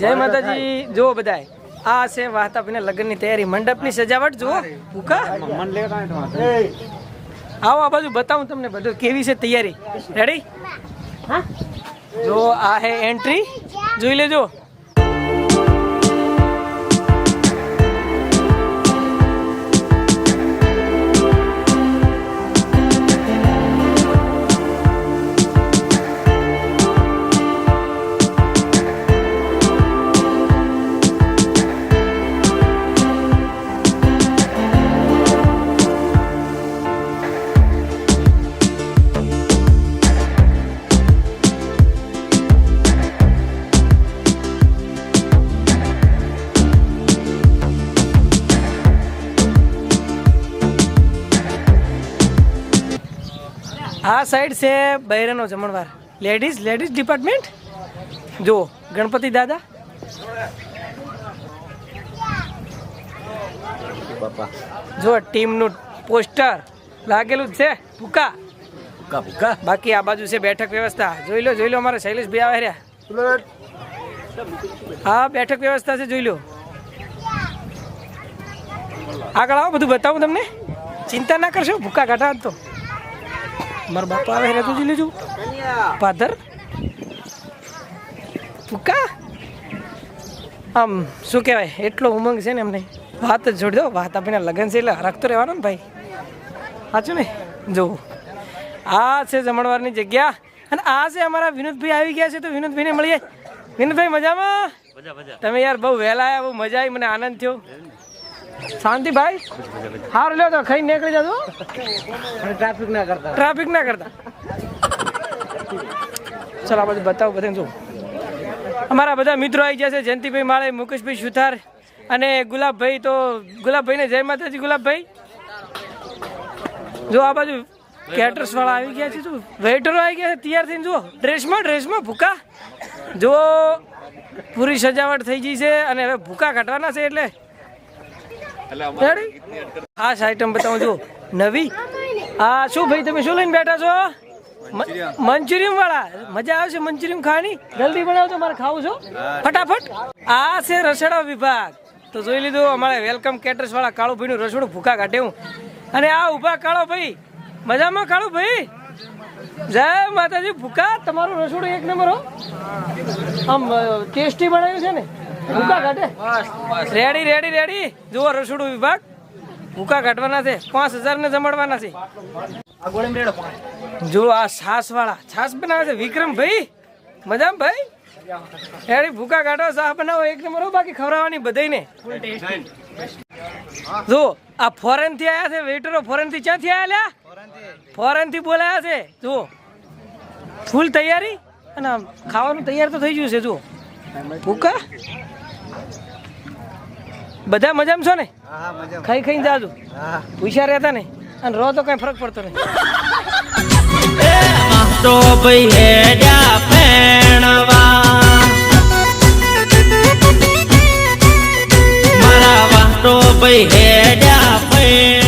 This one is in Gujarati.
જય માતાજી. જુઓ બધાય. આ છે વાહતાપીના લગ્નની તૈયારી. મંડપની સજાવટ જુઓ. ભૂકા આવો આ બાજુ બતાવું તમને બધું. કેવી છે તૈયારી? રેડી જો આ હે એન્ટ્રી જોઈ લેજો. આ સાઈડ છે બૈરાનો જમણવાર. લેડીઝ લેડીઝ ડિપાર્ટમેન્ટ જુઓ ગણપતિ દાદા. જો ટીમનું પોસ્ટર લાગેલું જ છે. ભૂકા. ભૂકા ભૂકા. બાકી આ બાજુ છે બેઠક વ્યવસ્થા. જોઈ લો જોઈ લો અમારા શૈલેષભાઈ આવે રહ્યા. હા બેઠક વ્યવસ્થા છે જોઈ લો. આગળ આવો બધું બતાવું તમને. ચિંતા ના કરશો ભૂકા ઘટાડતો તો મારા બાપા આવે રહેતું જી લેજો. પાધર ભૂકા આમ શું કહેવાય? એટલો ઉમંગ છે ને એમને. વાત જ છોડી દો. વાત આપીને લગન છે એટલે રાખતો રહેવાનો ને ભાઈ. સાચું ને? જો. આ છે જમણવારની જગ્યા. અને આ છે અમારા વિનોદભાઈ આવી ગયા છે. તો વિનોદભાઈને મળીએ. વિનોદભાઈ મજામાં? તમે યાર બહુ વહેલા આવ્યા બહુ મજા આવી. મને આનંદ થયો. શાંતિ ભાઈ હાર લ્યો તો ખાઈ નીકળી જતો ટ્રાફિક ના કરતા. ટ્રાફિક ના કરતા. ચાલો આ બધું બતાવું બધાને શું અમારા બધા મિત્રો આવી ગયા છે જયંતિભાઈ માળે મુકેશભાઈ સુથાર અને ગુલાબભાઈ તો ગુલાબભાઈને જય માતાજી ગુલાબભાઈ. જો આ બાજુ કેટર્સ વાળા આવી ગયા છે જો વેટરો આવી ગયા છે તૈયાર થઈને જુઓ. ડ્રેસમાં ડ્રેસમાં ભૂકા. જો પૂરી સજાવટ થઈ ગઈ છે અને હવે ભૂકા કાઢવાના છે એટલે રેડી ખાસ આઈટમ બતાવું જો નવી? આ શું ભાઈ તમે શું લઈને બેઠા છો? મંચુરિયમ. વાળા મજા આવશે મંચુરિયમ ખાવાની? જલ્દી બનાવજો મારે ખાવું છો ફટાફટ. આ છે રસોડા વિભાગ. તો જોઈ લીધું અમારે વેલકમ કેટર્સ વાળા કાળુ ભાઈ નું રસોડું ભૂકા કાઢ્યું અને આ ઊભા કાળો ભાઈ. મજામાં કાળુ ભાઈ? જય માતાજી ભૂખા? તમારું રસોડું એક નંબર હો. આમ ટેસ્ટી બનાવ્યું છે ને? ભૂકા કાઢે. રેડી રેડી રેડી જુઓ રસોડું વિભાગ. ભૂકા કાઢવાના છે. પાંચ હજાર ને જમાડવાના છે. જો આ છાસ વાળા છાસ બનાવે છે વિક્રમ ભાઈ મજામાં ભાઈ? રેડી ભૂકા કાઢો, ચા બનાવો. એક નંબર બાકી ખવડાવવાની બધાને જો આ ફોરેન આયા છે વેટરો ફોરેન ક્યાંથી આયા ફોરેનથી બોલાયા છે. જુઓ. ફૂલ તૈયારી? અને ખાવાનું તૈયાર તો થઈ ગયું છે, જુઓ. ભૂકા બધા મજામાં છો ને? ખાઈ ખાઈને જાજો. હોશિયાર રહેતા ને અને રો તો કઈ ફરક પડતો નહીં. તો ભાઈ હેડ્યા પેણવા મારા વાતો ભાઈ હેડ્યા પેણ